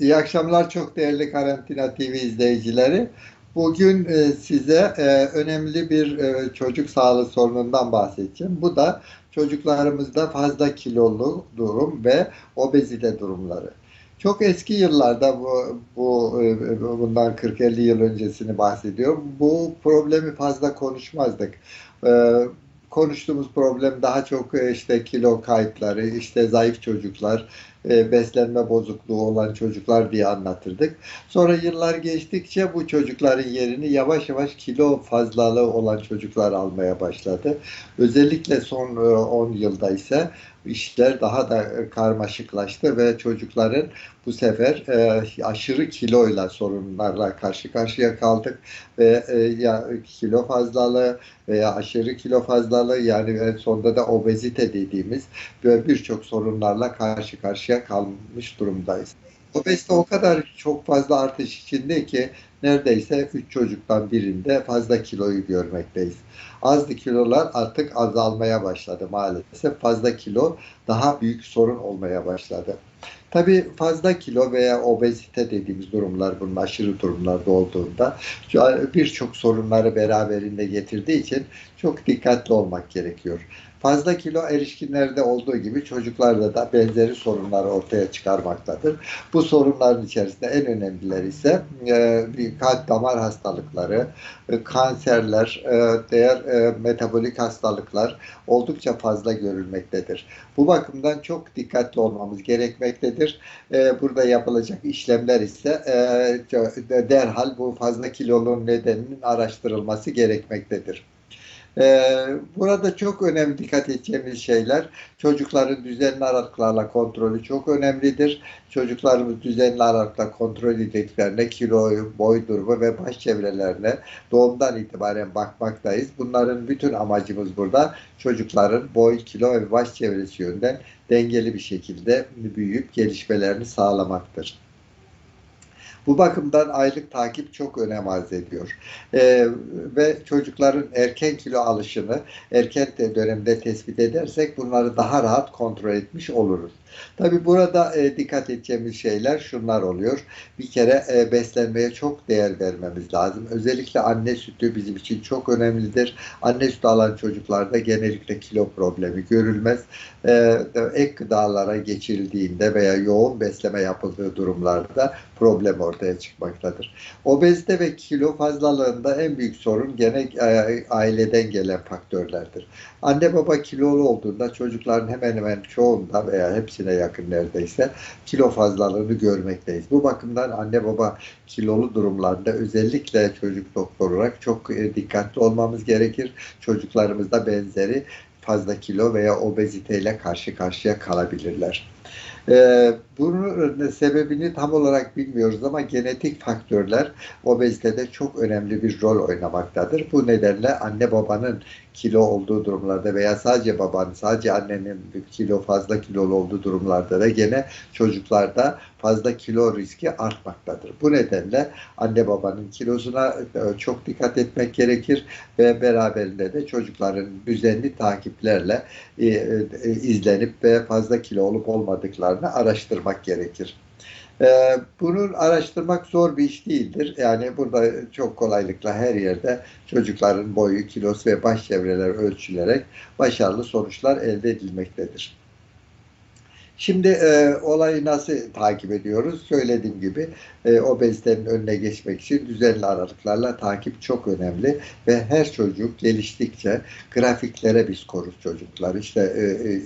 İyi akşamlar çok değerli Karantina TV izleyicileri. Bugün e, size e, önemli bir e, çocuk sağlığı sorunundan bahsedeceğim. Bu da çocuklarımızda fazla kilolu durum ve obezite durumları. Çok eski yıllarda bu, bu bundan 40-50 yıl öncesini bahsediyorum. Bu problemi fazla konuşmazdık konuştuğumuz problem daha çok işte kilo kayıpları, işte zayıf çocuklar, e, beslenme bozukluğu olan çocuklar diye anlatırdık. Sonra yıllar geçtikçe bu çocukların yerini yavaş yavaş kilo fazlalığı olan çocuklar almaya başladı. Özellikle son 10 e, yılda ise işler daha da karmaşıklaştı ve çocukların bu sefer e, aşırı kiloyla sorunlarla karşı karşıya kaldık ve e, ya kilo fazlalığı veya aşırı kilo fazlalığı yani en sonunda da obezite dediğimiz böyle birçok sorunlarla karşı karşıya kalmış durumdayız. Obezite o kadar çok fazla artış içinde ki neredeyse 3 çocuktan birinde fazla kiloyu görmekteyiz. Azlı kilolar artık azalmaya başladı maalesef. Fazla kilo daha büyük sorun olmaya başladı. Tabii fazla kilo veya obezite dediğimiz durumlar bunun aşırı durumlarda olduğunda birçok sorunları beraberinde getirdiği için çok dikkatli olmak gerekiyor. Fazla kilo erişkinlerde olduğu gibi çocuklarda da benzeri sorunlar ortaya çıkarmaktadır. Bu sorunların içerisinde en önemlileri ise e, kalp damar hastalıkları, e, kanserler, e, diğer e, metabolik hastalıklar oldukça fazla görülmektedir. Bu bakımdan çok dikkatli olmamız gerekmektedir. E, burada yapılacak işlemler ise e, derhal bu fazla kilolun nedeninin araştırılması gerekmektedir. Ee, burada çok önemli dikkat edeceğimiz şeyler çocukların düzenli aralıklarla kontrolü çok önemlidir. Çocuklarımız düzenli aralıkla kontrol edildiklerine kiloyu, boy durumu ve baş çevrelerine doğumdan itibaren bakmaktayız. Bunların bütün amacımız burada çocukların boy, kilo ve baş çevresi yönden dengeli bir şekilde büyüyüp gelişmelerini sağlamaktır. Bu bakımdan aylık takip çok önem arz ediyor. E, ve çocukların erken kilo alışını erken dönemde tespit edersek bunları daha rahat kontrol etmiş oluruz. Tabi burada e, dikkat edeceğimiz şeyler şunlar oluyor. Bir kere e, beslenmeye çok değer vermemiz lazım. Özellikle anne sütü bizim için çok önemlidir. Anne sütü alan çocuklarda genellikle kilo problemi görülmez. E, ek gıdalara geçildiğinde veya yoğun besleme yapıldığı durumlarda problem ortaya çıkmaktadır. Obezite ve kilo fazlalığında en büyük sorun gene e, aileden gelen faktörlerdir. Anne baba kilolu olduğunda çocukların hemen hemen çoğunda veya hepsine yakın neredeyse kilo fazlalığını görmekteyiz. Bu bakımdan anne baba kilolu durumlarda özellikle çocuk doktor olarak çok e, dikkatli olmamız gerekir. Çocuklarımızda benzeri fazla kilo veya obeziteyle karşı karşıya kalabilirler. Ee, bunun sebebini tam olarak bilmiyoruz ama genetik faktörler obezitede çok önemli bir rol oynamaktadır. Bu nedenle anne babanın kilo olduğu durumlarda veya sadece babanın, sadece annenin kilo fazla kilolu olduğu durumlarda da gene çocuklarda fazla kilo riski artmaktadır. Bu nedenle anne babanın kilosuna e, çok dikkat etmek gerekir ve beraberinde de çocukların düzenli takiplerle e, e, izlenip ve fazla kilo olup olmadıklarını araştırmak gerekir. Bunun araştırmak zor bir iş değildir. Yani burada çok kolaylıkla her yerde çocukların boyu, kilosu ve baş çevreler ölçülerek başarılı sonuçlar elde edilmektedir. Şimdi e, olayı nasıl takip ediyoruz? Söylediğim gibi e, obezitenin önüne geçmek için düzenli aralıklarla takip çok önemli ve her çocuk geliştikçe grafiklere biz koruz çocuklar. İşte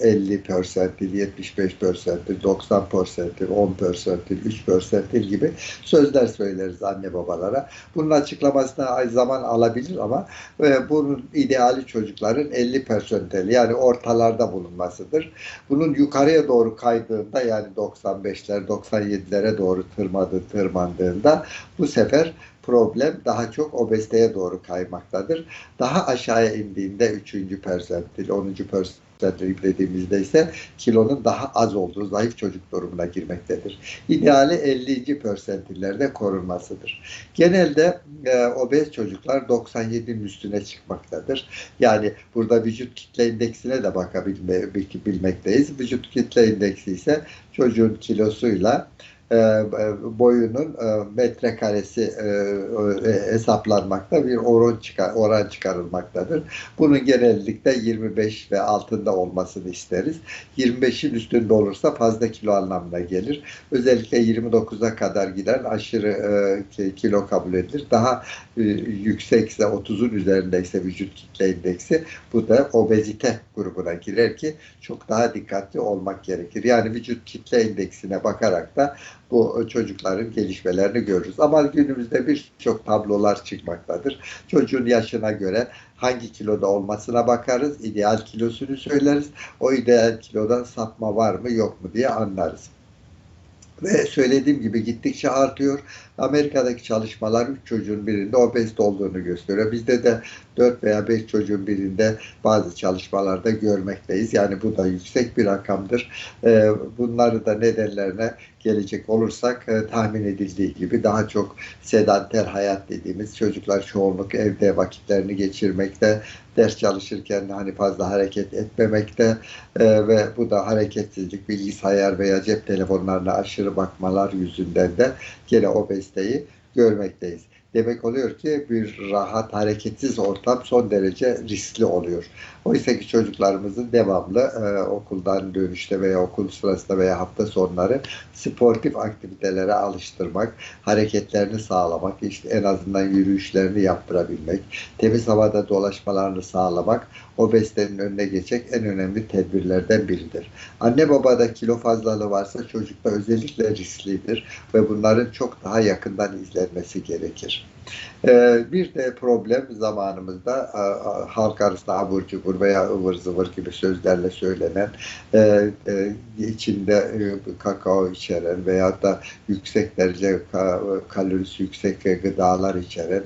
e, 50 persentil, 75 persentil, 90 persentil, 10 persentil, 3 persentil gibi sözler söyleriz anne babalara. Bunun açıklamasına zaman alabilir ama e, bunun ideali çocukların 50 persentil yani ortalarda bulunmasıdır. Bunun yukarıya doğru kaydığında yani 95'ler 97'lere doğru tırmadı, tırmandığında bu sefer problem daha çok obeziteye doğru kaymaktadır. Daha aşağıya indiğinde 3. persentil, 10. persentil dediğimizde ise kilonun daha az olduğu zayıf çocuk durumuna girmektedir. İdeali 50. persentillerde korunmasıdır. Genelde e, obez çocuklar 97'nin üstüne çıkmaktadır. Yani burada vücut kitle indeksine de bakabilmekteyiz. Vücut kitle indeksi ise çocuğun kilosuyla e, boyunun e, metrekaresi e, e, hesaplanmakta bir oran çıkar oran çıkarılmaktadır. Bunun genellikle 25 ve altında olmasını isteriz. 25'in üstünde olursa fazla kilo anlamına gelir. Özellikle 29'a kadar giden aşırı e, kilo kabul edilir. Daha e, yüksekse 30'un üzerindeyse vücut kitle indeksi bu da obezite grubuna girer ki çok daha dikkatli olmak gerekir. Yani vücut kitle indeksine bakarak da bu çocukların gelişmelerini görürüz. Ama günümüzde birçok tablolar çıkmaktadır. Çocuğun yaşına göre hangi kiloda olmasına bakarız, ideal kilosunu söyleriz. O ideal kilodan sapma var mı yok mu diye anlarız. Ve söylediğim gibi gittikçe artıyor. Amerika'daki çalışmalar 3 çocuğun birinde obezite olduğunu gösteriyor. Bizde de 4 veya 5 çocuğun birinde bazı çalışmalarda görmekteyiz. Yani bu da yüksek bir rakamdır. Ee, bunları da nedenlerine gelecek olursak e, tahmin edildiği gibi daha çok sedanter hayat dediğimiz çocuklar çoğunluk evde vakitlerini geçirmekte, ders çalışırken hani fazla hareket etmemekte e, ve bu da hareketsizlik, bilgisayar veya cep telefonlarına aşırı bakmalar yüzünden de gene obeziteyi görmekteyiz. Demek oluyor ki bir rahat, hareketsiz ortam son derece riskli oluyor. Oysa ki çocuklarımızın devamlı e, okuldan dönüşte veya okul sırasında veya hafta sonları sportif aktivitelere alıştırmak, hareketlerini sağlamak, işte en azından yürüyüşlerini yaptırabilmek, temiz havada dolaşmalarını sağlamak obezitenin önüne geçecek en önemli tedbirlerden biridir. Anne babada kilo fazlalığı varsa çocukta özellikle risklidir ve bunların çok daha yakından izlenmesi gerekir. Ee, bir de problem zamanımızda halk arasında abur cubur veya ıvır zıvır gibi sözlerle söylenen e, e, içinde e, kakao içeren veya da yüksek derece kalorisi yüksek gıdalar içeren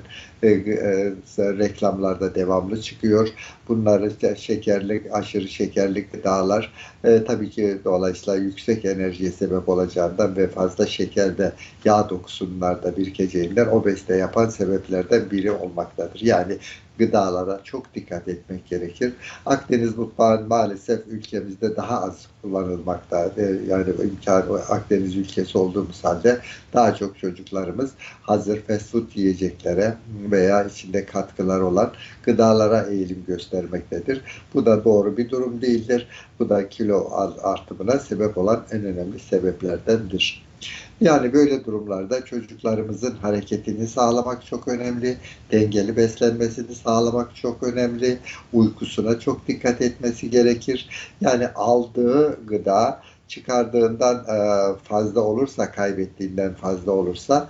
reklamlarda devamlı çıkıyor. Bunlar işte şekerli, aşırı şekerli gıdalar e, tabii ki dolayısıyla yüksek enerjiye sebep olacağından ve fazla şekerde yağ dokusunlarda birikeceğinden obezite yapan sebeplerden biri olmaktadır. Yani gıdalara çok dikkat etmek gerekir. Akdeniz mutfağı maalesef ülkemizde daha az kullanılmakta. Yani imkan Akdeniz ülkesi olduğumuz halde daha çok çocuklarımız hazır fast food yiyeceklere veya içinde katkılar olan gıdalara eğilim göstermektedir. Bu da doğru bir durum değildir. Bu da kilo artımına sebep olan en önemli sebeplerdendir. Yani böyle durumlarda çocuklarımızın hareketini sağlamak çok önemli, dengeli beslenmesini sağlamak çok önemli, uykusuna çok dikkat etmesi gerekir. Yani aldığı gıda çıkardığından fazla olursa, kaybettiğinden fazla olursa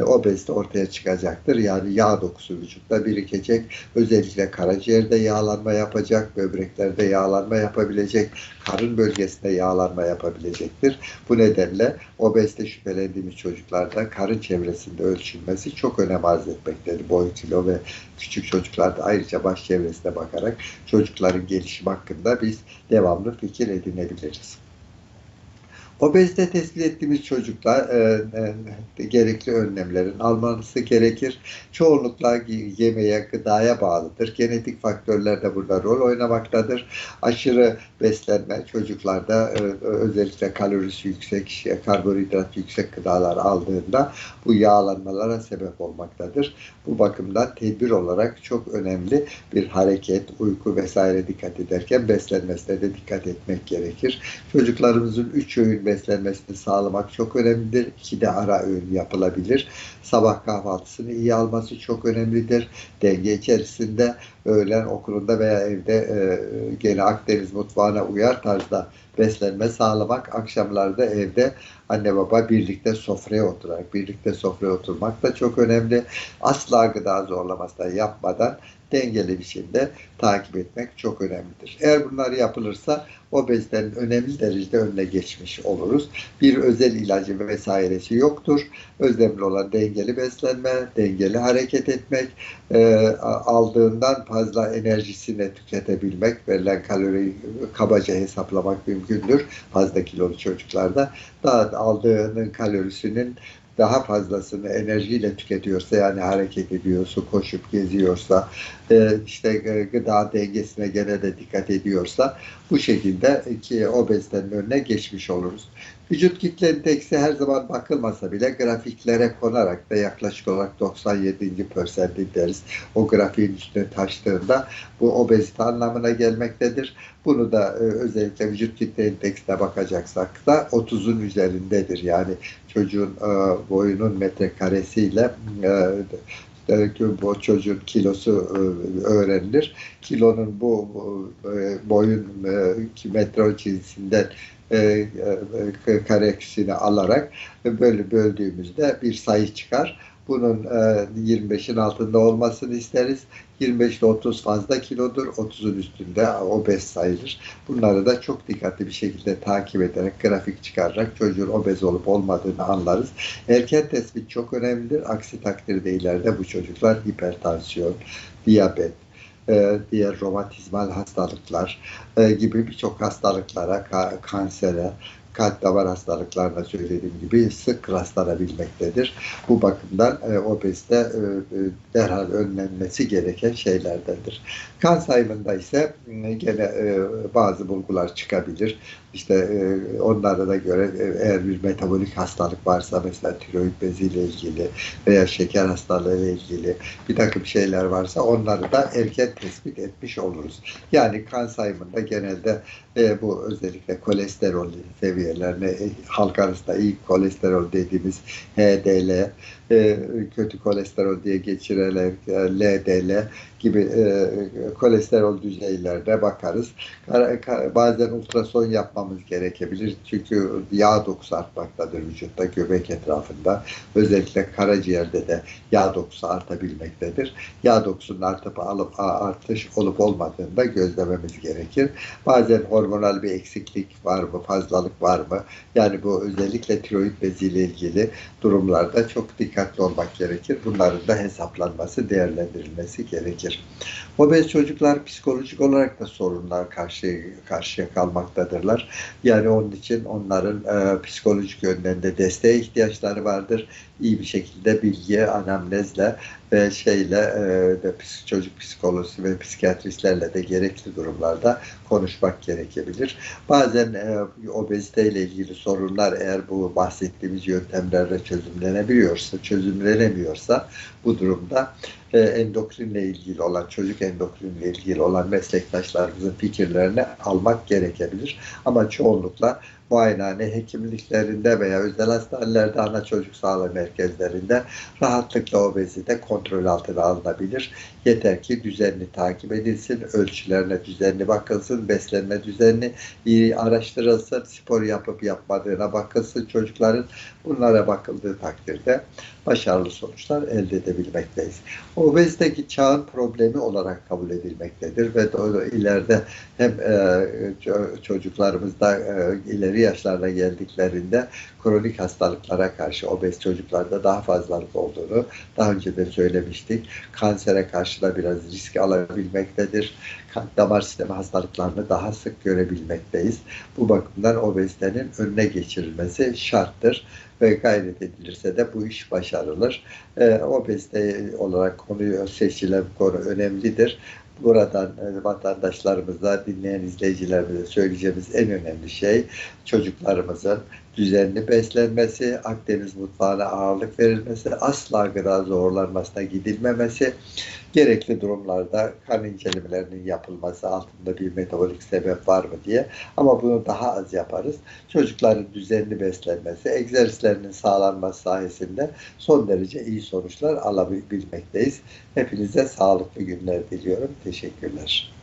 obezite ortaya çıkacaktır. Yani yağ dokusu vücutta birikecek. Özellikle karaciğerde yağlanma yapacak, böbreklerde yağlanma yapabilecek, karın bölgesinde yağlanma yapabilecektir. Bu nedenle obezite şüphelendiğimiz çocuklarda karın çevresinde ölçülmesi çok önem arz etmektedir. Boy, kilo ve küçük çocuklarda ayrıca baş çevresine bakarak çocukların gelişim hakkında biz devamlı fikir edinebiliriz. Obezite tespit ettiğimiz çocuklar e, e, gerekli önlemlerin alması gerekir. Çoğunlukla yemeğe, gıdaya bağlıdır. Genetik faktörler de burada rol oynamaktadır. Aşırı beslenme çocuklarda e, özellikle kalorisi yüksek, karbonhidrat yüksek gıdalar aldığında bu yağlanmalara sebep olmaktadır. Bu bakımdan tedbir olarak çok önemli bir hareket, uyku vesaire dikkat ederken beslenmesine de dikkat etmek gerekir. Çocuklarımızın 3 öğün beslenmesini sağlamak çok önemlidir. İki de ara öğün yapılabilir. Sabah kahvaltısını iyi alması çok önemlidir. Denge içerisinde öğlen okulunda veya evde e, gene Akdeniz mutfağına uyar tarzda beslenme sağlamak, akşamlarda evde anne baba birlikte sofraya oturarak, birlikte sofraya oturmak da çok önemli. Asla gıda zorlaması da yapmadan dengeli biçimde takip etmek çok önemlidir. Eğer bunlar yapılırsa obezitenin önemli derecede önüne geçmiş oluruz. Bir özel ilacı vesairesi yoktur. Önemli olan dengeli beslenme, dengeli hareket etmek, e, aldığından fazla enerjisini tüketebilmek, verilen kaloriyi kabaca hesaplamak mümkündür fazla kilolu çocuklarda. Daha aldığının kalorisinin daha fazlasını enerjiyle tüketiyorsa yani hareket ediyorsa, koşup geziyorsa, e, işte gıda dengesine gene de dikkat ediyorsa bu şekilde ki obezitenin önüne geçmiş oluruz. Vücut kitle endeksi her zaman bakılmasa bile grafiklere konarak da yaklaşık olarak 97. persentil deriz. O grafiğin üstüne taştığında bu obezite anlamına gelmektedir. Bunu da e, özellikle vücut kitle endeksine bakacaksak da 30'un üzerindedir. Yani çocuğun e, boyunun metrekaresiyle e, bu çocuğun kilosu e, öğrenilir. Kilonun bu e, boyun e, metre cinsinden e, karesini alarak böyle böldüğümüzde bir sayı çıkar. Bunun e, 25'in altında olmasını isteriz. 25 ile 30 fazla kilodur. 30'un üstünde obez sayılır. Bunları da çok dikkatli bir şekilde takip ederek, grafik çıkararak çocuğun obez olup olmadığını anlarız. Erken tespit çok önemlidir. Aksi takdirde ileride bu çocuklar hipertansiyon, diyabet, e, diğer romatizmal hastalıklar e, gibi birçok hastalıklara, ka kansere, kalp damar hastalıklarına söylediğim gibi sık rastlanabilmektedir. Bu bakımdan e, obezite e, e, derhal önlenmesi gereken şeylerdendir. Kan sayımında ise e, gene e, bazı bulgular çıkabilir. İşte e, onlara da göre e, eğer bir metabolik hastalık varsa mesela tiroid beziyle ilgili veya şeker hastalığı ile ilgili bir takım şeyler varsa onları da erken tespit etmiş oluruz. Yani kan sayımında genelde e, bu özellikle kolesterol seviyelerine e, halk arasında iyi kolesterol dediğimiz HDL, e, kötü kolesterol diye geçirilen e, LDL gibi e, kolesterol düzeylerine bakarız. Bazen ultrason yapmamız gerekebilir. Çünkü yağ dokusu artmaktadır vücutta, göbek etrafında. Özellikle karaciğerde de yağ dokusu artabilmektedir. Yağ dokusunun artıp alıp artış olup olmadığını da gözlememiz gerekir. Bazen hormonal bir eksiklik var mı, fazlalık var mı? Yani bu özellikle tiroid beziyle ilgili durumlarda çok dikkatli olmak gerekir. Bunların da hesaplanması, değerlendirilmesi gerekir. Obez çocuklar psikolojik olarak da sorunlar karşı karşıya kalmaktadırlar. Yani onun için onların e, psikolojik yönden de desteğe ihtiyaçları vardır. İyi bir şekilde bilgi, anamnezle ve şeyle e, çocuk psikolojisi ve psikiyatristlerle de gerekli durumlarda konuşmak gerekebilir. Bazen e, obezite ile ilgili sorunlar eğer bu bahsettiğimiz yöntemlerle çözümlenebiliyorsa, çözümlenemiyorsa bu durumda e, endokrinle ilgili olan, çocuk endokrinle ilgili olan meslektaşlarımızın fikirlerini almak gerekebilir. Ama çoğunlukla muayenehane hekimliklerinde veya özel hastanelerde ana çocuk sağlığı merkezlerinde rahatlıkla obezite kontrol altına alınabilir. Yeter ki düzenli takip edilsin, ölçülerine düzenli bakılsın, beslenme düzenli iyi araştırılsın, spor yapıp yapmadığına bakılsın çocukların. Bunlara bakıldığı takdirde başarılı sonuçlar elde edebilmekteyiz. Obeziteki çağın problemi olarak kabul edilmektedir ve ileride hem e, çocuklarımızda e, ileri yaşlarda geldiklerinde kronik hastalıklara karşı obez çocuklarda daha fazlalık olduğunu daha önce de söylemiştik. Kansere karşı da biraz risk alabilmektedir. Damar sistemi hastalıklarını daha sık görebilmekteyiz. Bu bakımdan obezitenin önüne geçirilmesi şarttır ve gayret edilirse de bu iş başarılır. E, obezite olarak konuyu seçilen konu önemlidir buradan e, vatandaşlarımıza, dinleyen izleyicilerimize söyleyeceğimiz en önemli şey çocuklarımızın düzenli beslenmesi, Akdeniz mutfağına ağırlık verilmesi, asla gıda zorlanmasına gidilmemesi, gerekli durumlarda kan incelemelerinin yapılması altında bir metabolik sebep var mı diye ama bunu daha az yaparız. Çocukların düzenli beslenmesi, egzersizlerinin sağlanması sayesinde son derece iyi sonuçlar alabilmekteyiz. Hepinize sağlıklı günler diliyorum. Teşekkürler.